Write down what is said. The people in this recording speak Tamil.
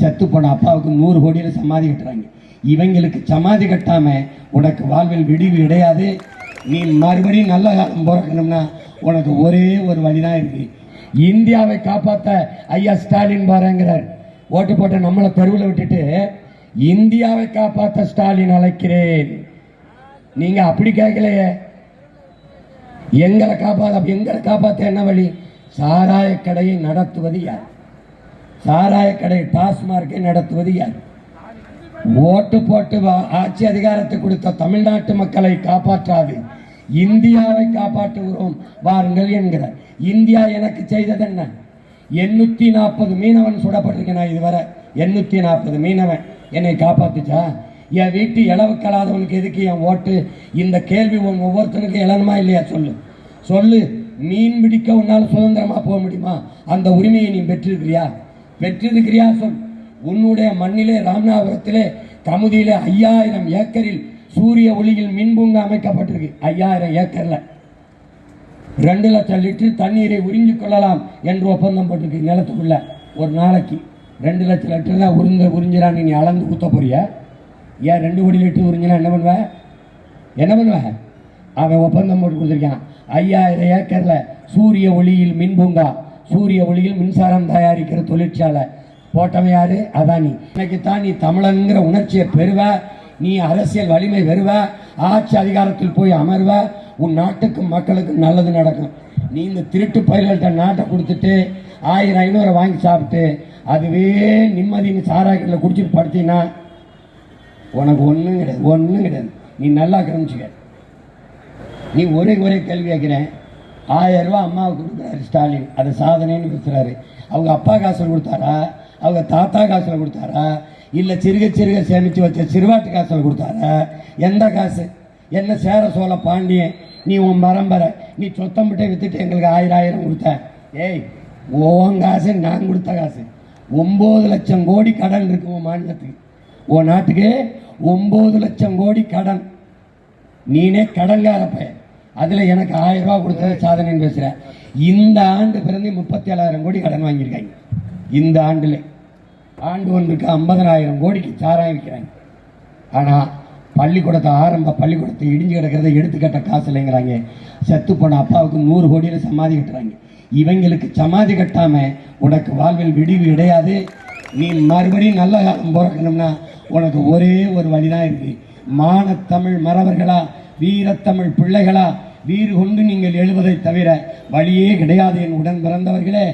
செத்து போன அப்பாவுக்கு நூறு கோடியில் சமாதி கட்டுறாங்க. இவங்களுக்கு சமாதி கட்டாம உனக்கு வாழ்வில் விடிவு கிடையாது நீ மறுபடியும் நல்ல காலம் பிறக்கணும்னா உனக்கு ஒரே ஒரு வழிதான் இருக்கு. இந்தியாவை காப்பாற்ற ஐயா ஸ்டாலின் பாருங்கிறார். ஓட்டு போட்ட நம்மளை தெருவில் விட்டுட்டு இந்தியாவை காப்பாற்ற ஸ்டாலின் அழைக்கிறேன். நீங்க அப்படி கேட்கலையே. எங்களை காப்பாற்ற எங்களை காப்பாற்ற என்ன வழி? சாராய கடையை நடத்துவது யார்? சாராய கடை டாஸ்மார்க்கை நடத்துவது யார்? ஓட்டு போட்டு வா- ஆட்சி அதிகாரத்தை கொடுத்த தமிழ்நாட்டு மக்களை காப்பாற்றாது. இந்தியாவை காப்பாற்றுகிறோம் வாருங்கள் என்கிறார். இந்தியா எனக்கு செய்தது என்ன? எண்ணூத்தி நாற்பது மீனவன் சுடப்பட்டிருக்கேன் நான் இதுவரை. எண்ணூத்தி நாற்பது மீனவன் என்னை காப்பாத்துச்சா? என் வீட்டு இளவு கலாதவனுக்கு எதுக்கு என் ஓட்டு? இந்த கேள்வி உன் ஒவ்வொருத்தனுக்கும் இளனுமா இல்லையா? சொல்லு. சொல்லு. மீன் பிடிக்க உன்னால் சுதந்திரமா போக முடியுமா? அந்த உரிமையை நீ பெற்றிருக்கிறியா? பெற்றது கிரியாசம். உன்னுடைய மண்ணிலே ராமநாதபுரத்திலே தமுதியிலே ஐயாயிரம் ஏக்கரில் சூரிய ஒளியில் மின்பூங்கா அமைக்கப்பட்டிருக்கு. ஐயாயிரம் ஏக்கர்ல. ரெண்டு லட்சம் லிட்டர் தண்ணீரை உறிஞ்சிக் கொள்ளலாம் என்று ஒப்பந்தம் போட்டிருக்கு நிலத்துக்குள்ள ஒரு நாளைக்கு. ரெண்டு லட்சம் லிட்டர் தான் உறிஞ்ச உறிஞ்சிறான்னு நீ அளந்து ஊத்த போறிய? ஏன் ரெண்டு கோடி லிட்டர் உறிஞ்சினா என்ன பண்ணுவ? என்ன பண்ணுவ? அவன் ஒப்பந்தம் போட்டு கொடுத்துருக்கான். ஐயாயிரம் ஏக்கர்ல சூரிய ஒளியில் மின்பூங்கா சூரிய ஒளியில் மின்சாரம் தயாரிக்கிற தொழிற்சாலை. போட்டவன் யாரு? அதானி. இன்னைக்கு தான் நீ தமிழங்கிற உணர்ச்சியை பெறுவ நீ அரசியல் வலிமை பெறுவ ஆட்சி அதிகாரத்தில் போய் அமர்வ உன் நாட்டுக்கும் மக்களுக்கும் நல்லது நடக்கும். நீ இந்த திருட்டு பயிர்கள்ட்ட நாட்டை கொடுத்துட்டு ஆயிரம் ஐநூறு வாங்கி சாப்பிட்டு அதுவே நிம்மதின்னு சாராய்களில் குடிச்சிட்டு படுத்தினா உனக்கு ஒன்றும் கிடையாது ஒன்றும் கிடையாது. நீ நல்லா கிரமிச்சுக்க நீ ஒரே ஒரே கேள்வி கேட்குறேன். ஆயிரம் ரூபா அம்மாவுக்கு கொடுக்குறாரு ஸ்டாலின். அது சாதனைன்னு பேசுகிறாரு அவங்க அப்பா காசில் கொடுத்தாரா? அவங்க தாத்தா காசில் கொடுத்தாரா? இல்லை சிறுக சிறுக சேமித்து வச்ச சிறுவாட்டு காசில் கொடுத்தாரா? எந்த காசு? என்ன சேர சோழ பாண்டியன்? நீ உன் பரம்பரை நீ சொத்தம்பிட்டே வித்துட்டு எங்களுக்கு ஆயிரம் ஆயிரம் கொடுத்த. ஏய் உன் காசு நான் கொடுத்த காசு. ஒம்பது லட்சம் கோடி கடன் இருக்கு உன் மாநிலத்துக்கு. உன் நாட்டுக்கு ஒம்பது லட்சம் கோடி கடன். நீனே கடன்கார பையன். அதுல எனக்கு ஆயிரம் ரூபாய் கொடுத்தது சாதனைன்னு பேசுகிறேன் இந்த ஆண்டு பிறந்து முப்பத்தி ஏழாயிரம் கோடி கடன் வாங்கியிருக்காங்க. இந்த ஆண்டுல. ஆண்டு ஒன்றுக்கு ஐம்பதனாயிரம் கோடிக்கு சாராயம் விற்கிறாங்க. ஆனா பள்ளிக்கூடத்தை ஆரம்ப பள்ளிக்கூடத்தை இடிஞ்சு கிடக்கிறத எடுத்துக்கட்ட காசு இல்லைங்கிறாங்க. செத்து போன அப்பாவுக்கு நூறு கோடியில் சமாதி கட்டுறாங்க. இவங்களுக்கு சமாதி கட்டாம உனக்கு வாழ்வில் விடிவு கிடையாது. நீ மறுபடியும் நல்ல காலம் பிறக்கணும்னா உனக்கு ஒரே ஒரு வழிதான் இருக்கு. மானத்தமிழ் மறவர்களா வீரத்தமிழ் பிள்ளைகளா வீறு கொண்டு நீங்கள் எழுவதை தவிர வழியே கிடையாது என் உடன் பிறந்தவர்களே.